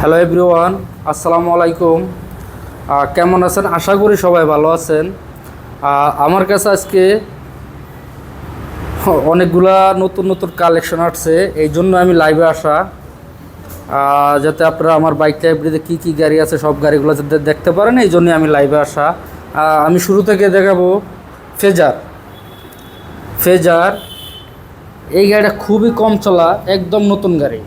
Hello everyone আসসালামু আলাইকুম কেমন আছেন? আশা করি সবাই ভালো আছেন। আমার কাছে আজকে অনেকগুলা নতুন নতুন কালেকশন আসছে। এই জন্য আমি লাইভে আসা। যাতে আপনারা আমার বাইক লাইব্রেরিতে কী কী গাড়ি আছে, সব গাড়িগুলো যাতে দেখতে পারেন, এই জন্যই আমি লাইভে আসা। আমি শুরু থেকে দেখাবো ফেজার ফেজার এই গাড়িটা খুবই কম চলা, একদম নতুন গাড়ি।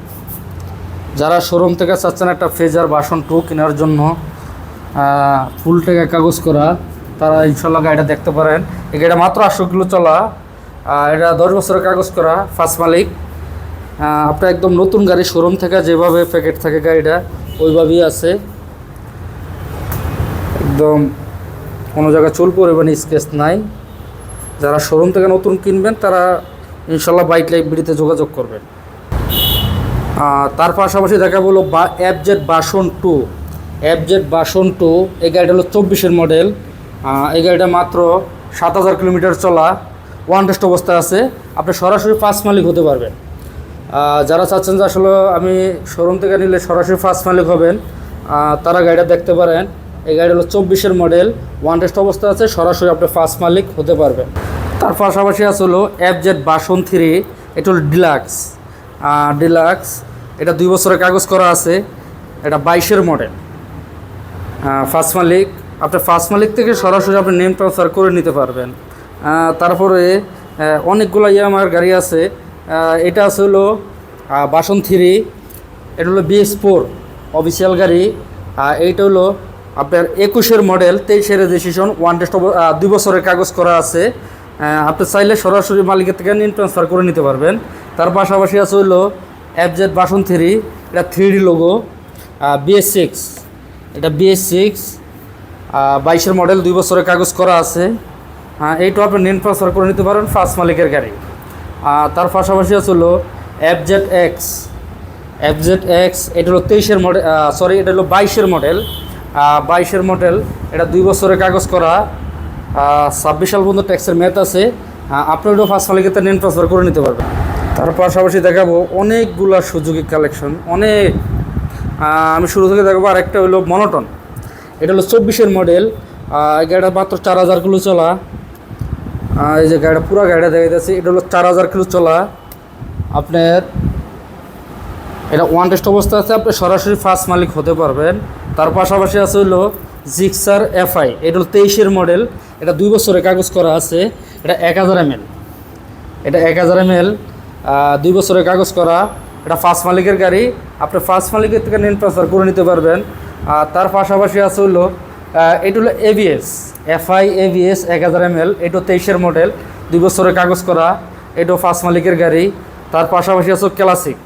যারা শোরুম থেকে চাচ্ছেন একটা ফেজার বাসন টু কেনার জন্য ফুল টাকা কাগজ করা, তারা ইনশাল্লাহ গাড়িটা দেখতে পারেন। এই গাড়িটা মাত্র আটশো কিলো চলা এটা দশ বছরের কাগজ করা ফার্স্ট মালিক। আপনার একদম নতুন গাড়ি শোরুম থেকে যেভাবে প্যাকেট থাকে গাড়িটা, ওইভাবেই আছে। একদম কোনো জায়গায় চুল পরিমাণে স্কেচ নাই। যারা শোরুম থেকে নতুন কিনবেন, তারা ইনশাল্লাহ বাইক লাইব্রেরিতে যোগাযোগ করবেন। তার পাশাপাশি দেখা বলো বা অ্যাপজেট বাসন টু অ্যাপজেট বাসন টু এই গাড়িটা হলো চব্বিশের মডেল এই গাড়িটা মাত্র সাত হাজার কিলোমিটার চলা ওয়ান টেস্ট অবস্থায় আছে। আপনি সরাসরি ফার্স্ট মালিক হতে পারবেন। যারা চাচ্ছেন যে আসলে আমি শোরুম থেকে নিলে সরাসরি ফার্স্ট মালিক হবেন তারা গাড়িটা দেখতে পারেন। এই গাড়ি হলো চব্বিশের মডেল ওয়ান টেস্ট অবস্থা আছে, সরাসরি আপনি ফার্স্ট মালিক হতে পারবেন। তার পাশাপাশি আছে হলো বাসন থ্রি এটা হলো ডিলাক্স ডিলাক্স এটা দুই বছরের কাগজ করা আছে। এটা বাইশের মডেল ফার্স্ট মালিক। আপনি ফার্স্ট মালিক থেকে সরাসরি আপনি নেম ট্রান্সফার করে নিতে পারবেন। তারপরে অনেকগুলো ইয়ামার গাড়ি আছে। এটা আছে হলো বাসন থ্রি। এটা হলো বিএস ফোর অফিসিয়াল গাড়ি। এইটা হলো আপনার একুশের মডেল তেইশের রেজিস্ট্রেশন ওয়ান টেস্ট দুই বছরের কাগজ করা আছে। আপনি চাইলে সরাসরি মালিকের থেকে নিন ট্রান্সফার করে নিতে পারবেন। তার পাশাপাশি আছে হলো অ্যাপজেড বাসন থ্রি এটা three D logo BS six এটা বিএস সিক্স বাইশের মডেল দুই বছরের কাগজ করা আছে। হ্যাঁ এইটাও আপনি নেন ট্রান্সফার করে নিতে পারেন ফার্স্ট মালিকের গাড়ি। তার পাশাপাশি আছে হলো এফজেড এক্স এফজেড এক্স এটা হলো তেইশের মডেল সরি এটা হলো বাইশের মডেল বাইশের মডেল এটা দুই বছরের কাগজ করা। ছাব্বিশ সাল পর্যন্ত ট্যাক্সের মেয়াদ আছে। আহ, আপনি ওটাও ফার্স্ট মালিকের নেন ট্রান্সফার করে নিতে পারবেন। তার পাশাপাশি দেখাবো অনেকগুলা সুযোগী কালেকশন অনেক আমি শুরু থেকে দেখাবো আরেকটা হলো মনোটন এটা হলো চব্বিশের মডেল গাড়িটা মাত্র চার হাজার কিলো চলা। এই যে গাড়িটা, পুরো গাড়িটা দেখা যাচ্ছে এটা হলো চার হাজার কিলো চলা। আপনার, এটা ওয়ান টেস্ট অবস্থা আছে, আপনি সরাসরি ফার্স্ট মালিক হতে পারবেন। তার পাশাপাশি আছে হলো জিক্সার এফআই এটা হলো তেইশের মডেল এটা দুই বছরের কাগজ করা আছে, এটা এক হাজার এমএল এটা এক হাজার এমএল দুই বছরের কাগজ করা, এটা ফার্স্ট মালিকের গাড়ি। আপনি ফার্স্ট মালিকের থেকে নেন ট্রান্সফার করে নিতে পারবেন। আর তার পাশাপাশি আছে হলো এটা হলো এভিএস এফআই এভিএস এক হাজার এমএল এটা তেইশের মডেল দুই বছরের কাগজ করা, এটাও ফার্স্ট মালিকের গাড়ি। তার পাশাপাশি আছে ক্লাসিক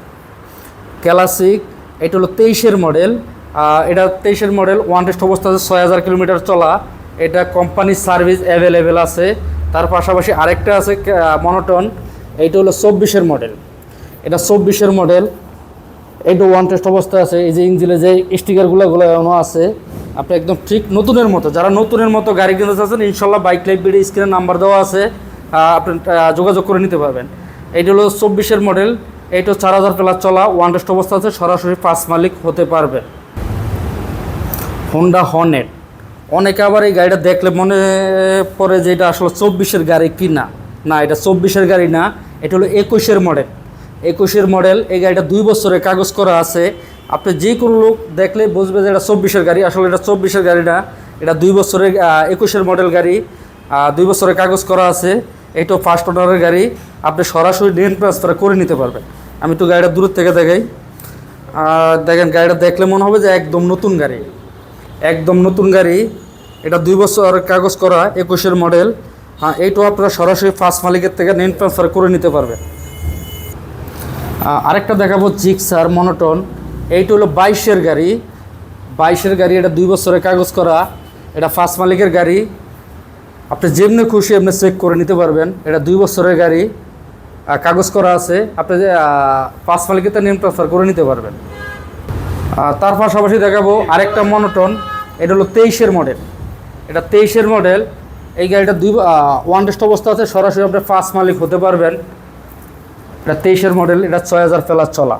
ক্লাসিক এটা হলো তেইশের মডেল এটা তেইশের মডেল ওয়ান টেস্ট অবস্থা আছে ছয় হাজার কিলোমিটার চলা। এটা কোম্পানির সার্ভিস অ্যাভেলেবেল আছে। তার পাশাপাশি আরেকটা আছে মনোটন এইটা হলো চব্বিশের মডেল। এটা চব্বিশের মডেল। এইটা ওয়ান টেস্ট অবস্থা আছে। এই যে ইঞ্জিনে যে স্টিকারগুলো গুলো আছে, আপনি একদম ঠিক নতুনের মতো, যারা নতুনের মতো গাড়ি কিনতে চাচ্ছেন, ইনশাল্লাহ বাইক লাইফ বিডি স্ক্রিনের নাম্বার দেওয়া আছে। আপনি যোগাযোগ করে নিতে পারবেন। এইটা হলো চব্বিশের মডেল। এইটা চার হাজার প্লাস চলা ওয়ান টেস্ট অবস্থা আছে। সরাসরি পাঁচ মালিক হতে পারবে। হোন্ডা হর্নেট অনেকে আবার এই গাড়িটা দেখলে মনে পড়ে যে এটা আসলে চব্বিশের গাড়ি কি না না, এটা চব্বিশের গাড়ি না। এটা হলো একুশের মডেল। একুশের মডেল, এই গাড়িটা দুই বছরের কাগজ করা আছে। আপনি যে কোনো লোক দেখলে বুঝবে যে এটা চব্বিশের গাড়ি। আসলে এটা চব্বিশের গাড়ি না, এটা দুই বছরের একুশের মডেল গাড়ি। দুই বছরের কাগজ করা আছে। এইটাও ফার্স্ট ওনারের গাড়ি। আপনি সরাসরি লেন ট্রান্সফার করে নিতে পারবেন। আমি একটু গাড়িটা দূর থেকে দেখাই। দেখেন গাড়িটা দেখলে মনে হবে যে একদম নতুন গাড়ি। একদম নতুন গাড়ি। এটা দুই বছর কাগজ করা, একুশের মডেল। হ্যাঁ এইটাও আপনারা সরাসরি ফার্স্ট মালিকের থেকে নেন ট্রান্সফার করে নিতে পারবেন। আরেকটা দেখাবো জিক্সার মনোটন। এইটা হলো বাইশের গাড়ি। বাইশের গাড়ি, এটা দুই বছরের কাগজ করা। এটা ফার্স্ট মালিকের গাড়ি। আপনি যেমনি খুশি এমনি চেক করে নিতে পারবেন। এটা দুই বছরের গাড়ি। কাগজ করা আছে। আপনি যে ফার্স্ট মালিকের তো নেম ট্রান্সফার করে নিতে পারবেন। তার পাশাপাশি দেখাবো আরেকটা মনোটন। এটা হলো তেইশের মডেল এটা তেইশের মডেল এই গাড়িটা দুই ওয়ান টেস্ট অবস্থা আছে, সরাসরি আপনি ফার্স্ট মালিক হতে পারবেন। এটা তেইশের মডেল এটা ছয় হাজার ফেলার চলা।